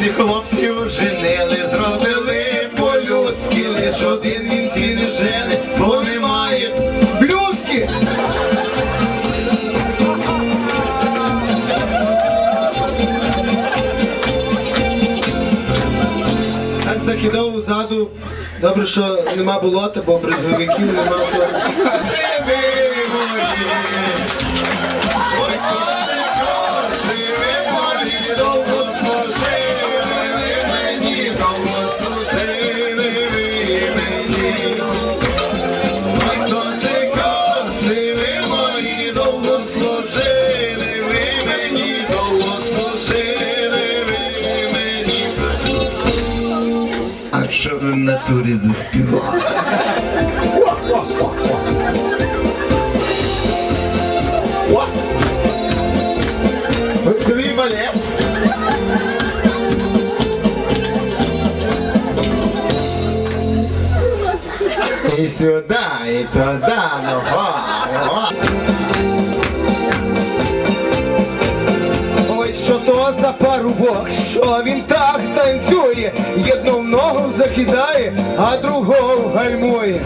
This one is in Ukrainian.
хлопці, хлопців женили, зробили по-людськи, лиш один він ці не жене, бо немає блюзки. Так закидав ззаду, добре, що нема болота, бо призовиків нема. Що ви в натурі заспівали? І сюди, і туда, нога, нога. Ой, що то за парубок, що він так танцює, одну ногу закидає, а другого гальмує.